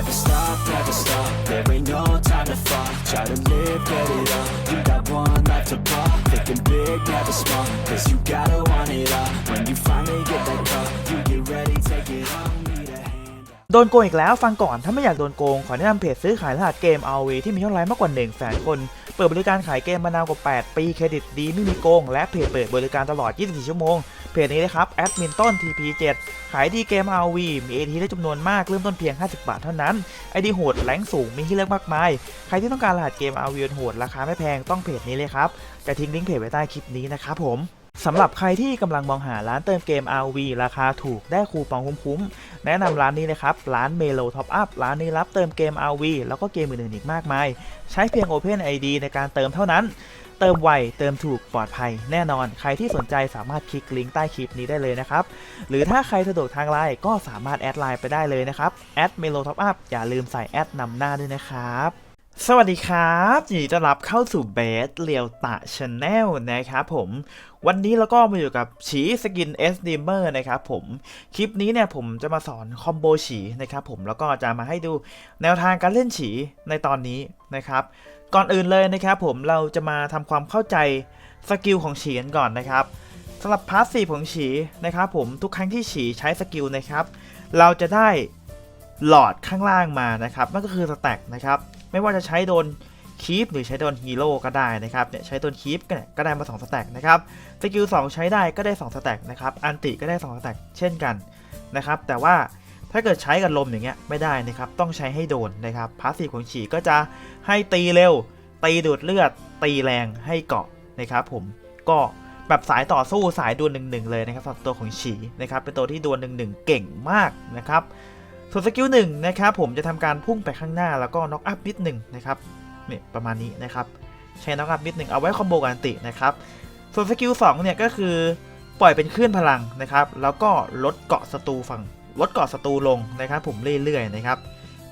Never stop, never stop. There ain't no time to fall. Try to live, get it up. You got one life to pop. Thinking big, never small. Cause you gotta want it all. When you finally get that call, you get ready, take it on. โดนโกงอีกแล้วฟังก่อนถ้าไม่อยากโดนโกง ขอแนะนำเพจซื้อขายรหัสเกม RV ที่มียอดไลค์มากกว่า1แสนคน เปิดบริการขายเกมมานานกว่า 8 ปีเครดิตดีไม่มีโกง และเพจเปิดบริการตลอด 24 ชั่วโมง เพจนี้นะครับแอดมินต้น TP7 ขายดีเกม RV มี AT ได้จำนวนมากเริ่มต้นเพียง 50 บาทเท่านั้นไอดีโหดแรงสูงมีให้เลือกมากมาย ใครที่ต้องการรหัสเกม RV โหดราคาไม่แพงต้องเพจนี้เลยครับจะทิ้งลิงก์เพจไว้ใต้คลิปนี้นะครับผมสำหรับใครที่กำลังมองหาร้านเติมเกม RV ราคาถูกได้คูปองคุ้มๆ แนะนำร้านนี้นะครับ ร้าน Melo Top Up ร้านนี้รับเติมเกม RV แล้วก็เกมอื่นๆอีกมากมาย ใช้เพียง Open ID ในการเติมเท่านั้น เติมไว เติมถูกปลอดภัยแน่นอน ใครที่สนใจสามารถคลิกลิงก์ใต้คลิปนี้ได้เลยนะครับ หรือถ้าใครสะดวกทางไลน์ก็สามารถแอดไลน์ไปได้เลยนะครับ แอดเมโลท็อปอัพอย่าลืมใส่แอดนำหน้าด้วยนะครับ สวัสดีครับยินดีต้อนรับเข้าสู่เบสเลียวตะชาแนลนะครับผม วันนี้เราก็มาอยู่กับฉีสกินเอสดีเมอร์นะครับผม คลิปนี้เนี่ยผมจะมาสอนคอมโบฉีนะครับผม แล้วก็จะมาให้ดูแนวทางการเล่นฉีในตอนนี้นะครับ ก่อนอื่นเลยนะครับผมเราจะมาทำความเข้าใจสกิลของฉีกันก่อนนะครับสำหรับพาสซีฟของฉีนะครับผมทุกครั้งที่ฉีใช้สกิลนะครับ เราจะได้หลอดข้างล่างมานะครับนั่นก็คือสแต็กนะครับ ไม่ว่าจะใช้โดนคีปหรือใช้โดนฮีโร่ก็ได้นะครับเนี่ยใช้โดนคีปก็ได้มา2สแต็กนะครับสกิล2ใช้ได้ก็ได้2สแต็กนะครับอันติก็ได้2สแต็กเช่นกันนะครับแต่ว่าถ้าเกิดใช้กับลมอย่างเงี้ยไม่ได้นะครับต้องใช้ให้โดนนะครับพาสซีฟของฉีก็จะให้ตีเร็ว ตีดูดเลือด ตีแรงให้เกาะนะครับผมก็แบบสายต่อสู้สายดวลหนึ่งหนึ่งเลยนะครับสำหรับตัวของฉีนะครับเป็นตัวที่ดวลหนึ่งหนึ่งเก่งมากนะครับ ส่วนสกิลหนึ่งนะครับผมจะทำการพุ่งไปข้างหน้าแล้วก็น็อกอัพนิดหนึ่งนะครับเนี่ยประมาณนี้นะครับใช้น็อกอัพนิดหนึ่งเอาไว้คอมโบกันตินะครับส่วนสกิลสองเนี่ยก็คือปล่อยเป็นคลื่นพลังนะครับ แล้วก็ลดเกาะศัตรูฝั่งลดเกาะศัตรูลงนะครับผมเรื่อยๆนะครับ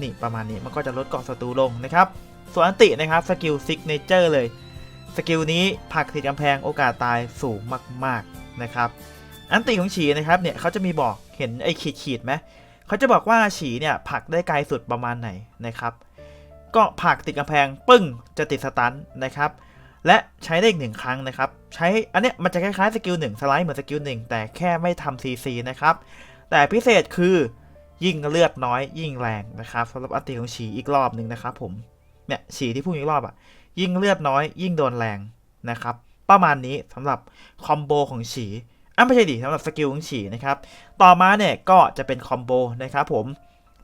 นี่ประมาณนี้มันก็จะลดเกาะศัตรูลงนะครับส่วนอันตินะครับสกิลซิกเนเจอร์เลยสกิลนี้ผักติดกำแพงโอกาสตายสูงมากๆนะครับอันติของฉีนะครับเนี่ยเขาจะมีบอกเห็นไอ้ขีดๆไหม เขาจะบอกว่าฉีเนี่ยผักได้ไกลสุดประมาณไหนนะครับ ก็ผักติดกำแพงปึ้งจะติดสตันนะครับ และใช้ได้อีกหนึ่งครั้งนะครับ ใช้อันเนี้ยมันจะคล้ายๆสกิลหนึ่งสไลด์เหมือนสกิลหนึ่งแต่แค่ไม่ทำซีซีนะครับ แต่พิเศษคือยิ่งเลือดน้อยยิ่งแรงนะครับสำหรับอัติของฉีอีกรอบหนึ่งนะครับ ผมเนี่ยฉีที่พูดอีกรอบอะ ยิ่งเลือดน้อย ยิ่งโดนแรงนะครับ ประมาณนี้สำหรับคอมโบของฉี อะไม่ใช่ดิสำหรับสกิลของฉี่นะครับ ต่อมาเนี่ยก็จะเป็นคอมโบนะครับผม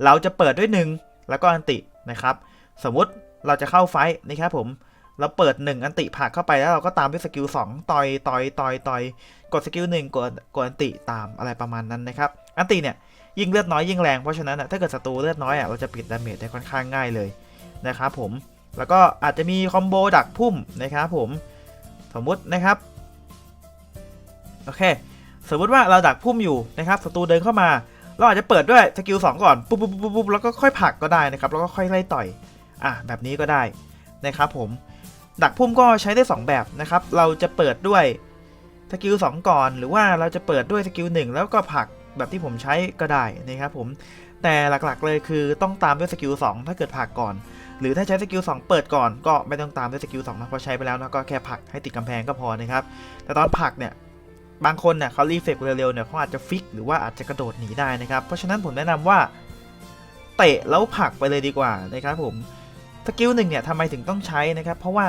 เราจะเปิดด้วย 1 แล้วก็อันตินะครับ สมมุติเราจะเข้าไฟท์นะครับผม เราเปิด 1 อันติผักเข้าไปแล้วเราก็ตามด้วยสกิล2ต่อยต่อยต่อยต่อยกดสกิล1กดกดอันติตามอะไรประมาณนั้นนะครับ อันติเนี่ยยิ่งเลือดน้อยยิ่งแรงเพราะฉะนั้นถ้าเกิดศัตรูเลือดน้อยอะเราจะปิดดาเมจได้ค่อนข้างง่ายเลยนะครับผม แล้วก็อาจจะมีคอมโบดักพุ่มนะครับผม สมมุตินะครับ โอเค สมมติว่าเราดักพุ่มอยู่นะครับศัตรูเดินเข้ามา เราอาจจะเปิดด้วยสกิล2ก่อนปุ๊บปุ๊บปุ๊บปุ๊บแล้วก็ค่อยผลักก็ได้นะครับแล้วก็ค่อยไล่ต่อยอะแบบนี้ก็ได้นะครับผมดักพุ่มก็ใช้ได้ 2 แบบนะครับ เราจะเปิดด้วยสกิล2ก่อน หรือว่าเราจะเปิดด้วยสกิล1แล้วก็ผลักแบบที่ผมใช้ก็ได้นะครับผมแต่หลักๆเลยคือต้องตามด้วยสกิล2ถ้าเกิดผลักก่อน หรือถ้าใช้สกิล2เปิดก่อนก็ไม่ต้องตามด้วยสกิล2นะเพราะใช้ไปแล้วนะก็แค่ผลักให้ติดกำแพงก็พอนะครับแต่ตอนผลักเนี่ย บางคนเนี่ยเขารีเฟกเร็วๆเนี่ยเขาอาจจะฟิกหรือว่าอาจจะกระโดดหนีได้นะครับ เพราะฉะนั้นผมแนะนำว่าเตะแล้วผลักไปเลยดีกว่านะครับผมสกิลหนึ่งเนี่ยทำไมถึงต้องใช้นะครับ เพราะว่า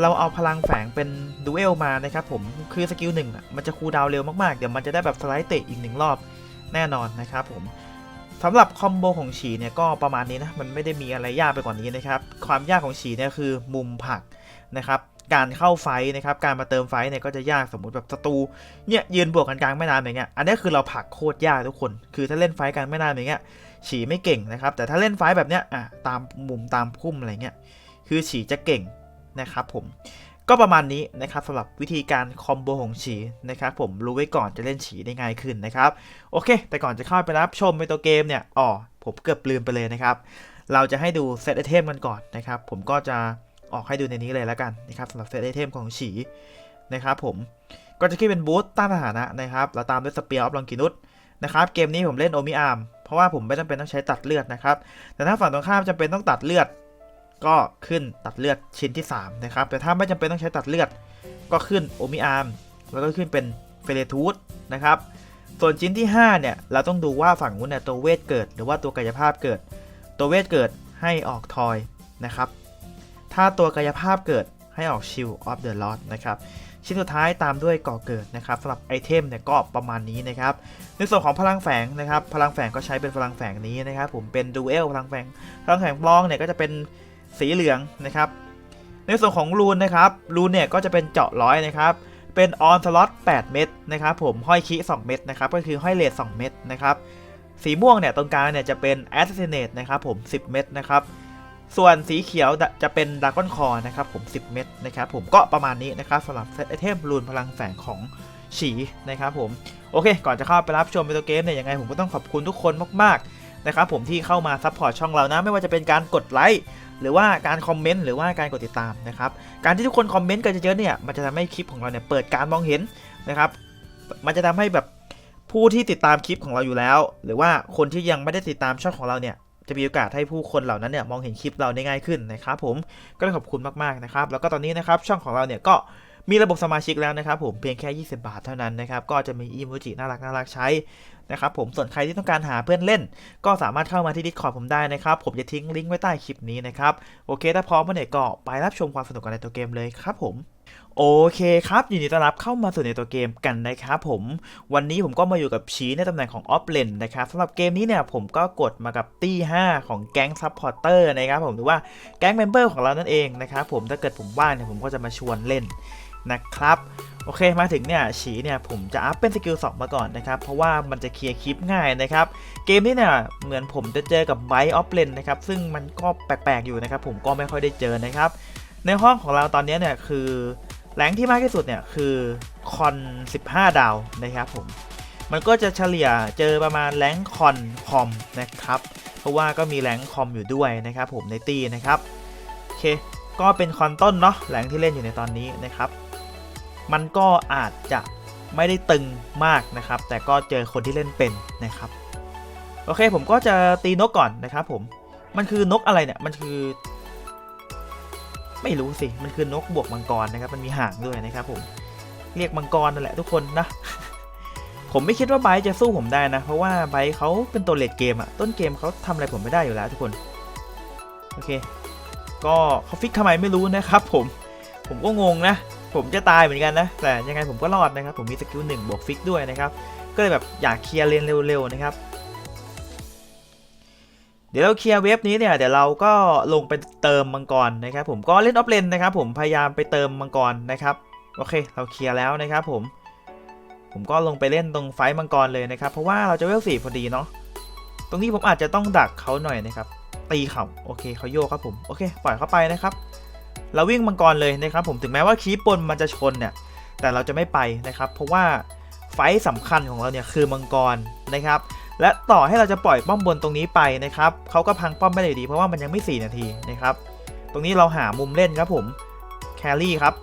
เราเอาพลังแฝงเป็นดูเอลมานะครับผมคือสกิลหนึ่งมันจะคูลดาวเร็วมากๆ เดี๋ยวมันจะได้แบบสไลด์เตะอีกหนึ่งรอบแน่นอนนะครับผมสำหรับคอมโบของฉีเนี่ยก็ประมาณนี้นะ มันไม่ได้มีอะไรยากไปกว่านี้นะครับ ความยากของฉีเนี่ยคือมุมผลักนะครับ การเข้าไฟนะครับการมาเติมไฟเนี่ยก็จะยากสมมติแบบศัตรูเนี่ยยืนบวกกันกลางแม่น้ำอย่างเงี้ยอันนี้คือเราผักโคตรยากทุกคน คือถ้าเล่นไฟกลางแม่น้ำอย่างเงี้ยฉีไม่เก่งนะครับ แต่ถ้าเล่นไฟแบบเนี้ยอะตามมุมตามพุ่มอะไรเงี้ยคือฉีจะเก่งนะครับผมก็ประมาณนี้นะครับสำหรับวิธีการคอมโบของฉีนะครับผมรู้ไว้ก่อนจะเล่นฉีได้ง่ายขึ้นนะครับโอเค แต่ก่อนจะเข้าไปรับชมในตัวเกมเนี่ยอ๋อผมเกือบลืมไปเลยนะครับ เราจะให้ดูเซตไอเทมกันก่อนนะครับ ผมก็จะ ออกให้ดูในนี้เลยแล้วกันนะครับสำหรับเซตไอเทมของฉีนะครับผมก็จะขึ้นเป็นบูสต์ต้านทหานะนะครับแล้วตามด้วยสเปียร์ออฟลองกินุสนะครับเกมนี้ผมเล่นโอมิอาร์มเพราะว่าผมไม่จำเป็นต้องใช้ตัดเลือดนะครับ แต่ถ้าฝั่งตรงข้ามจำเป็นต้องตัดเลือด ก็ขึ้นตัดเลือดชิ้นที่3นะครับแต่ถ้าไม่จำเป็นต้องใช้ตัดเลือด ก็ขึ้นโอมิอาร์มแล้วก็ขึ้นเป็นเฟเรทูสนะครับส่วนชิ้นที่5เนี่ยเราต้องดูว่าฝั่งนู้นเนี่ยตัวเวทเกิด หรือว่าตัวกายภาพเกิด ตัวเวทเกิดให้ออกทอยนะครับ ถ้าตัวกายภาพเกิดให้ออกชิลออฟเดอะลอ d นะครับชิ้นสุดท้ายตามด้วยก่อเกิดนะครับสำหรับไอเทมเนี่ยก็ประมาณนี้นะครับในส่วนของพลังแฝงนะครับพลังแฝงก็ใช้เป็นพลังแฝงนี้นะครับผมเป็นดูเอลพลังแฝงพลังแฝงบลองเนี่ยก็จะเป็นสีเหลืองนะครับในส่วนของรูนนะครับรูนเนี่ยก็จะเป็นเจาะร้อยนะครับเป็นออนสล็อต8เม็ดนะครับผมห้อยคี2เม็ดนะครับก็คือห้อยเลท2เม็ดนะครับสีม่วงเนี่ยตรงกลางเนี่ยจะเป็น Assassinate นะครับผม 10 เม็ดนะครับ ส่วนสีเขียวจะเป็นด r a ก้อนคอนะครับผม 10 เม็ดนะครับผมก็ประมาณนี้นะครับสำหรับเซตไอเทมรูนพลังแฝงของฉีนะครับผม โอเค ก่อนจะเข้าไปรับชมในตัวเกมเนี่ยยังไงผมก็ต้องขอบคุณทุกคนมากๆนะครับผมที่เข้ามาซัพพอร์ตช่องเรานะ ไม่ว่าจะเป็นการกดไลค์หรือว่าการคอมเมนต์หรือว่าการกดติดตามนะครับการที่ทุกคนคอมเมนต์กันเยอะๆเนี่ยมันจะทำให้คลิปของเราเนี่ยเปิดการมองเห็นนะครับมันจะทำให้แบบผู้ที่ติดตามคลิปของเราอยู่แล้ว หรือว่าคนที่ยังไม่ได้ติดตามช่องของเราเนี่ย จะมีโอกาสให้ผู้คนเหล่านั้นเนี่ยมองเห็นคลิปเราได้ง่ายขึ้นนะครับผมก็ต้องขอบคุณมากๆนะครับ แล้วก็ตอนนี้นะครับช่องของเราเนี่ยก็มีระบบสมาชิกแล้วนะครับผมเพียงแค่ 20 บาทเท่านั้นนะครับก็จะมีอีโมจิน่ารักน่ารักใช้ นะครับผมส่วนใครที่ต้องการหาเพื่อนเล่น ก็สามารถเข้ามาที่ Discord ผมได้นะครับ ผมจะทิ้งลิงก์ไว้ใต้คลิปนี้นะครับ โอเค ถ้าพร้อมเมื่อไหร่ก็ไปรับชมความสนุกกันในตัวเกมเลยครับผมโอเคครับยินดีต้อนรับเข้ามาสู่ในตัวเกมกันนะครับผม วันนี้ผมก็มาอยู่กับชีในตำแหน่งของออฟเลนนะครับสำหรับเกมนี้เนี่ยผมก็กดมากับตี้5ของแก๊งซัพพอร์เตอร์นะครับผมหรือว่าแก๊งเมมเบอร์ของเรานั่นเองนะครับผมถ้าเกิดผมว่างเนี่ยผมก็จะมาชวนเล่น นะครับโอเคมาถึงเนี่ยฉีเนี่ยผมจะอัพเป็นสกิล2มาก่อนนะครับ เพราะว่ามันจะเคลียร์คลิปง่ายนะครับ เกมนี้เนี่ยเหมือนผมจะเจอกับไบออฟเลนนะครับ ซึ่งมันก็แปลกๆอยู่นะครับ ผมก็ไม่ค่อยได้เจอนะครับ ในห้องของเราตอนนี้เนี่ยคือแรงที่มากที่สุดเนี่ยคือคอน 15 ดาวนะครับผมมันก็จะเฉลี่ยเจอประมาณแรงคอนคอมนะครับ เพราะว่าก็มีแรงคอมอยู่ด้วยนะครับผมในตีนะครับโอเคก็เป็นคอนต้นเนาะแรงที่เล่นอยู่ในตอนนี้นะครับ มันก็อาจจะไม่ได้ตึงมากนะครับ แต่ก็เจอคนที่เล่นเป็นนะครับ โอเคผมก็จะตีนกก่อนนะครับผม มันคือนกอะไรเนี่ย มันคือ ไม่รู้สิ มันคือนกบวกมังกรนะครับ มันมีหางด้วยนะครับผม เรียกมังกรนั่นแหละทุกคนนะ ผมไม่คิดว่าไบจะสู้ผมได้นะ เพราะว่าไบเขาเป็นตัวเลดเกมอะต้นเกมเขาทำอะไรผมไม่ได้อยู่แล้วทุกคน โอเค ก็เขาฟิกทำไมไม่รู้นะครับผม ผมก็งงนะ ผมจะตายเหมือนกันนะ แต่ยังไงผมก็รอดนะครับ ผมมีสกิลหนึ่งบวกฟิกด้วยนะครับ ก็เลยแบบอยากเคลียร์เลนเร็วๆนะครับ เดี๋ยวเราเคลียร์เว็บนี้เนี่ยเดี๋ยวเราก็ลงไปเติมมังกรนะครับ ผมก็เล่นออฟเลนนะครับ ผมพยายามไปเติมมังกรนะครับ โอเค เราเคลียร์แล้วนะครับ ผม ผมก็ลงไปเล่นตรงไฟต์มังกรเลยนะครับ เพราะว่าเราจะเวลสี่พอดีเนาะ ตรงนี้ผมอาจจะต้องดักเขาหน่อยนะครับ ตีเขาโอเคเขาโยกครับผม โอเค ปล่อยเขาไปนะครับ เราวิ่งมังกรเลยนะครับผมถึงแม้ว่าคีปปนมันจะชนเนี่ยแต่เราจะไม่ไปนะครับเพราะว่าไฟต์สำคัญของเราเนี่ยคือมังกรนะครับและต่อให้เราจะปล่อยป้อมบนตรงนี้ไปนะครับเขาก็พังป้อมไม่ได้อยู่ดี เพราะว่ามันยังไม่ 4 นาทีนะครับตรงนี้เราหามุมเล่นครับผมแครี่ครับ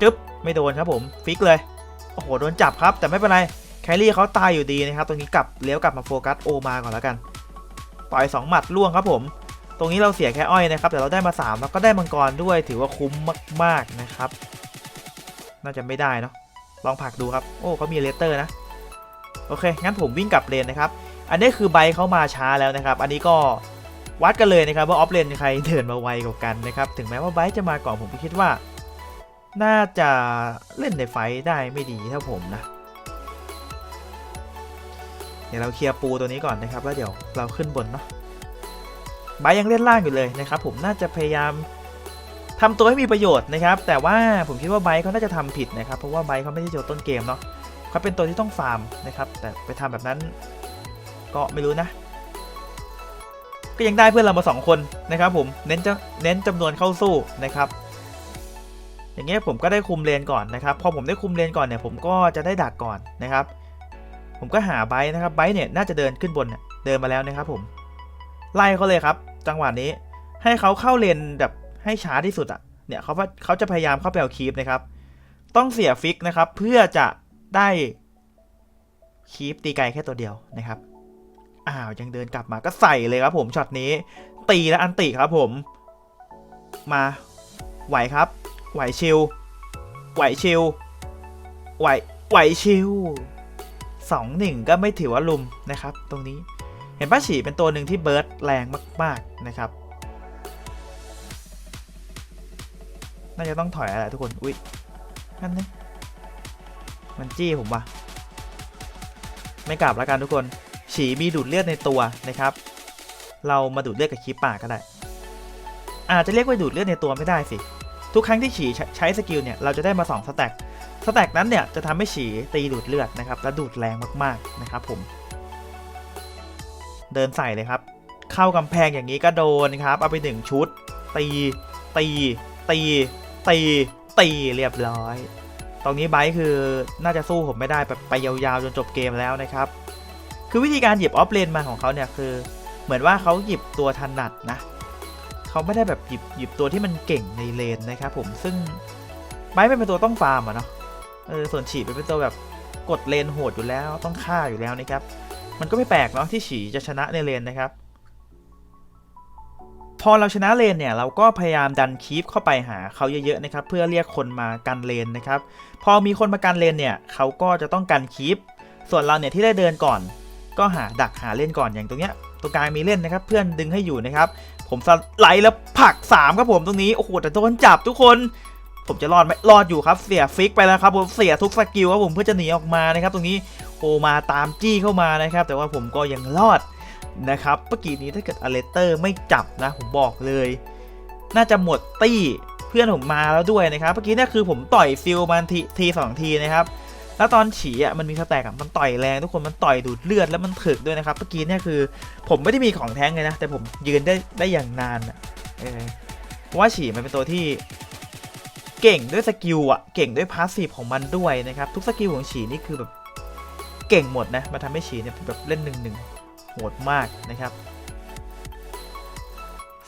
จึ๊บไม่โดนครับผมฟิกเลยโอ้โหโดนจับครับ แต่ไม่เป็นไรแครี่เขาตายอยู่ดีนะครับตรงนี้กลับเลี้ยวกลับมาโฟกัสโอมาก่อนแล้วกัน ต่อยสองหมัดล่วงครับผม ตรงนี้เราเสียแค่อ้อยนะครับ แต่เราได้มา3แล้วก็ได้มังกรด้วย ถือว่าคุ้มมาก ๆนะครับ น่าจะไม่ได้เนาะ ลองผลักดูครับ โอ้เขามีเลเตอร์นะ โอเค งั้นผมวิ่งกลับเลนนะครับ อันนี้คือใบเขามาช้าแล้วนะครับ อันนี้ก็วัดกันเลยนะครับว่าออฟเลนใครเดินมาไวกว่ากันนะครับ ถึงแม้ว่าไบจะมาก่อนผมคิดว่า น่าจะเล่นในไฟได้ไม่ดีเท่าผมนะเดี๋ยวเราเคลียร์ปูตัวนี้ก่อนนะครับ แล้วเดี๋ยวเราขึ้นบนเนาะ บร์ทยังเล่นล่างอยู่เลยนะครับผมน่าจะพยายามทำตัวให้มีประโยชน์นะครับแต่ว่าผมคิดว่าไบเขาน่าจะทำผิดนะครับเพราะว่าไบเขาไม่ได้เจอต้นเกมเนาะเขาเป็นตัวที่ต้องฟาร์มนะครับแต่ไปทำแบบนั้นก็ไม่รู้นะ ก็ยังได้เพื่อนเรามาสองคนนะครับผมเน้นจะเน้นจำนวนเข้าสู้นะครับอย่างเงี้ยผมก็ได้คุมเลนก่อนนะครับพอผมได้คุมเลนก่อนเนี่ยผมก็จะได้ดักก่อนนะครับ ผมก็หาไบนะครับไบเนี่ยน่าจะเดินขึ้นบนเดินมาแล้วนะครับผม ไล่เขาเลยครับ จังหวะนี้ให้เขาเข้าเลนแบบให้ช้าที่สุดอะเนี่ยเขาว่าเขาจะพยายามเข้าไปเอาคีปนะครับ ต้องเสียฟิกนะครับ เพื่อจะได้คีปตีไกลแค่ตัวเดียวนะครับอ้าวยังเดินกลับมาก็ใส่เลยครับ ผมช็อตนี้ ตีและอันติครับ ผม มาไหวครับ ไหวชิลไหวชิลไหวไหวชิลสองหนึ่งก็ไม่ถือว่าลุมนะครับ ตรงนี้ เห็นป้าฉีเป็นตัวหนึ่งที่เบิร์ดแรงมาก ๆ นะครับ น่าจะต้องถอยอะไรทุกคน อุ๊ยนั่นนี่มันจี้ผมว่ะ ไม่กลับแล้วกันทุกคน ฉีมีดูดเลือดในตัวนะครับ เรามาดูดเลือดกับคีปปากก็ได้ อาจจะเรียกว่าดูดเลือดในตัวไม่ได้สิ ทุกครั้งที่ฉีใช้ใช้สกิลเนี่ย เราจะได้มา2สแต็กสแต็กนั้นเนี่ยจะทำให้ฉีตีดูดเลือดนะครับ และดูดแรงมากๆนะครับผม เดินใส่เลยครับ เข้ากำแพงอย่างนี้ก็โดนครับ เอาไปหนึ่งชุด ตี ตี ตี ตี ตีเรียบร้อย ตรงนี้ไบค์คือน่าจะสู้ผมไม่ได้แบบไปยาวๆจนจบเกมแล้วนะครับ คือวิธีการหยิบออฟเลนมาของเขาเนี่ยคือ เหมือนว่าเขาหยิบตัวถนัดนะเขาไม่ได้แบบหยิบหยิบตัวที่มันเก่งในเลนนะครับผมซึ่งไบค์เป็นตัวต้องฟาร์มอะเนาะเออส่วนฉีเป็นตัวแบบกดเลนโหดอยู่แล้วต้องฆ่าอยู่แล้วนะครับ มันก็ไม่แปลกเนาะที่ฉีจะชนะในเลนนะครับ พอเราชนะเลนเนี่ยเราก็พยายามดันคีฟเข้าไปหาเขาเยอะๆนะครับเพื่อเรียกคนมากันเลนนะครับ พอมีคนมากันเลนเนี่ยเขาก็จะต้องกันคีฟส่วนเราเนี่ยที่ได้เดินก่อน ก็หาดักหาเล่นก่อนอย่างตรงเนี้ยตรงกลางมีเล่นนะครับ เพื่อนดึงให้อยู่นะครับ ผมสไลด์แล้วผัก3ครับผมตรงนี้โอ้โหแต่โดนจับทุกคน ผมจะรอดไหมรอดอยู่ครับเสียฟิกไปแล้วครับผมเสียทุกสกิลครับผมเพื่อจะหนีออกมานะครับ ตรงนี้โอมาตามจี้เข้ามานะครับ แต่ว่าผมก็ยังรอดนะครับเมื่อกี้นี้ถ้าเกิดอเลสเตอร์ไม่จับนะผมบอกเลย น่าจะหมดตี้เพื่อนผมมาแล้วด้วยนะครับเมื่อกี้นี่คือผมต่อยฟิลมันทีทีสองทีนะครับแล้วตอนฉี่อะมันมีสแต็กอะมันต่อยแรงทุกคนมันต่อยดูดเลือดแล้วมันถึกด้วยนะครับเมื่อกี้เนี่ยคือ ผมไม่ได้มีของแท้งเลยนะ แต่ผมยืนได้ได้อย่างนานอะเออเพราะว่าฉี่มันเป็นตัวที่ เก่งด้วยสกิลอะเก่งด้วยพาสซีฟของมันด้วยนะครับ ทุกสกิลของฉีนี่คือแบบเก่งหมดนะมาทำให้ฉีเนี่ยแบบเล่นหนึ่งหนึ่งโหดมากนะครับ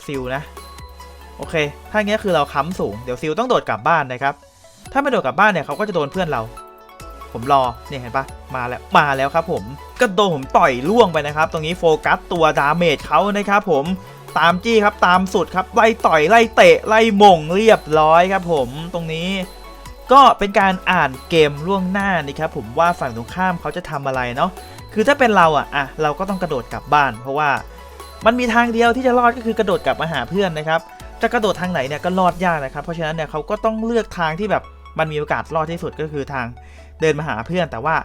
ซิลนะ โอเค ถ้าอย่างเงี้ยคือเราค้ำสูง เดี๋ยวซิลต้องโดดกลับบ้านนะครับ ถ้าไม่โดดกลับบ้านเนี่ยเขาก็จะโดนเพื่อนเรา ผมรอ เนี่ยเห็นปะมาแล้ว มาแล้วครับผม ก็โดนผมต่อยล่วงไปนะครับ ตรงนี้โฟกัสตัวดาเมจเขานะครับผม ตามจี้ครับตามสุดครับไล่ต่อยไล่เตะไล่มงเรียบร้อยครับผมตรงนี้ก็เป็นการอ่านเกมล่วงหน้านี่ครับผมว่าฝั่งตรงข้ามเขาจะทำอะไรเนาะคือถ้าเป็นเราอะอะเราก็ต้องกระโดดกลับบ้าน เพราะว่ามันมีทางเดียวที่จะรอดก็คือกระโดดกลับมาหาเพื่อนนะครับจะกระโดดทางไหนเนี่ยก็รอดยากนะครับเพราะฉะนั้นเนี่ยเขาก็ต้องเลือกทางที่แบบมันมีโอกาสรอดที่สุดก็คือทางเดินมาหาเพื่อน แต่ว่า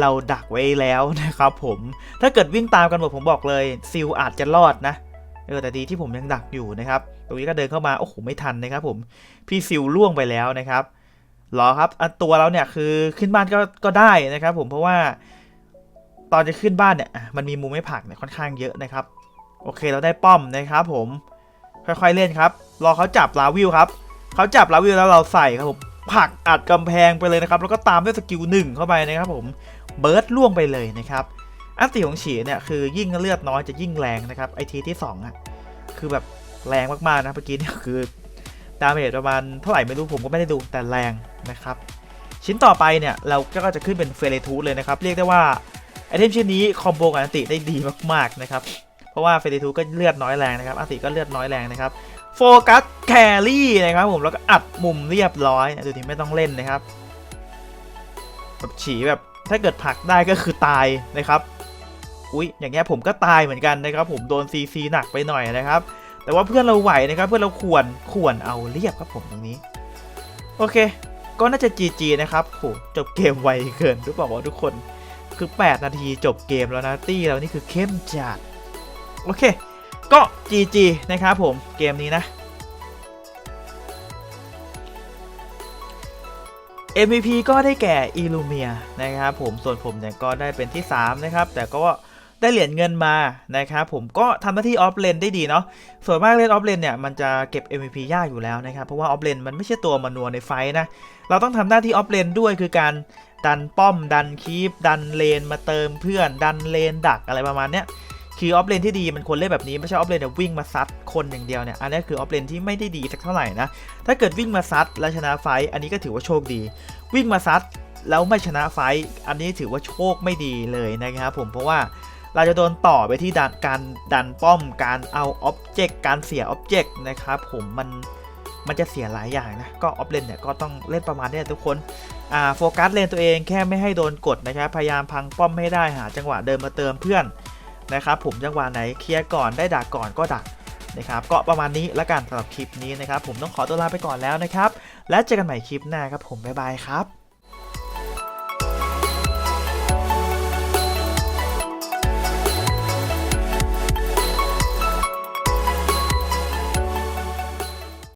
เราดักไว้แล้วนะครับผมถ้าเกิดวิ่งตามกันหมดผมบอกเลยซิลอาจจะรอดนะ เออแต่ดีที่ผมยังดักอยู่นะครับ ตรงนี้ก็เดินเข้ามา โอ้โห ไม่ทันนะครับผม พี่ซิลล่วงไปแล้วนะครับรอครับอะตัวเราเนี่ยคือขึ้นบ้านก็ก็ได้นะครับ ผมเพราะว่าตอนจะขึ้นบ้านเนี่ยมันมีมุมไม่ผักเนี่ยค่อนข้างเยอะนะครับ โอเคเราได้ป้อมนะครับ ผมค่อยๆเล่นครับ รอเขาจับลาวิวครับเขาจับลาวิวแล้วเราใส่ครับผมผักอัดกำแพงไปเลยนะครับ แล้วก็ตามด้วยสกิลหนึ่งเข้าไปนะครับ ผมเบิร์ดล่วงไปเลยนะครับ อันติของฉีเนี่ยคือยิ่งเลือดน้อยจะยิ่งแรงนะครับไอทีที่2อะคือแบบแรงมากๆนะเมื่อกี้เนี่ยคือดาเมจประมาณเท่าไหร่ไม่รู้ผมก็ไม่ได้ดูแต่แรงนะครับ ชิ้นต่อไปเนี่ยเราก็จะขึ้นเป็นเฟเรทูสเลยนะครับ เรียกได้ว่าไอเทมชิ้นนี้คอมโบกับอันติได้ดีมากๆนะครับเพราะว่าเฟเรทูสก็เลือดน้อยแรงนะครับอันติก็เลือดน้อยแรงนะครับโฟกัสแครี่นะครับผมแล้วก็อัดมุมเรียบร้อยดูนี่ไม่ต้องเล่นนะครับแบบฉีแบบถ้าเกิดผลักได้ก็คือตายนะครับ อุ๊ยอย่างเงี้ยผมก็ตายเหมือนกันนะครับผมโดนซีซีหนักไปหน่อยนะครับ แต่ว่าเพื่อนเราไหวนะครับเพื่อนเราควรควรเอาเรียบครับผมตรงนี้ โอเค ก็น่าจะ GG นะครับโหจบเกมไวเกินรู้เปล่าว่าทุกคนคือ 8 นาทีจบเกมแล้วนะตี้เรานี่คือเข้มจัดโอเค ก็ GG นะครับผมเกมนี้นะ MVP ก็ได้แก่ i l l u m i a นะครับผมส่วนผมเนี่ยก็ได้เป็นที่ 3 นะครับ แต่ก็ ได้เหรียญเงินมานะครับผมก็ทำหน้าที่ออฟเลนได้ดีเนาะส่วนมากเล่นออฟเลนเนี่ยมันจะเก็บ MVP ยากอยู่แล้วนะครับเพราะว่าออฟเลนมันไม่ใช่ตัวมานัวในไฟนะเราต้องทำหน้าที่ออฟเลนด้วยคือการดันป้อมดันคีปดันเลนมาเติมเพื่อน ดันเลนดักอะไรประมาณเนี้ยคือออฟเลนที่ดีมันควรเล่นแบบนี้ไม่ใช่ออฟเลนเนี่วิ่งมาซัดคนอย่างเดียวเนี่ยอันนี้คือออฟเลนที่ไม่ได้ดีสักเท่าไหร่นะถ้าเกิดวิ่งมาซัดแล้วชนะไฟอันนี้ก็ถือว่าโชคดี วิ่งมาซัดแล้วไม่ชนะไฟอันนี้ถือว่าโชคไม่ดีเลยนะครับผมเพราะว่า เราจะโดนต่อไปที่การดันป้อมการเอาอ็อบเจกต์การเสียอ็อบเจกต์นะครับผมมันมันจะเสียหลายอย่างนะ ก็ออฟเลนเนี่ยก็ต้องเล่นประมาณนี้ทุกคน อ่าโฟกัสเลนตัวเองแค่ไม่ให้โดนกดนะครับ พยายามพังป้อมให้ได้หาจังหวะเดินมาเติมเพื่อนนะครับผมจังหวะไหนเคลียร์ก่อนได้ดักก่อนก็ดักนะครับก็ประมาณนี้ละกันสำหรับคลิปนี้นะครับ ผมต้องขอตัวลาไปก่อนแล้วนะครับ และเจอกันใหม่คลิปหน้าครับผมบ๊ายบายครับ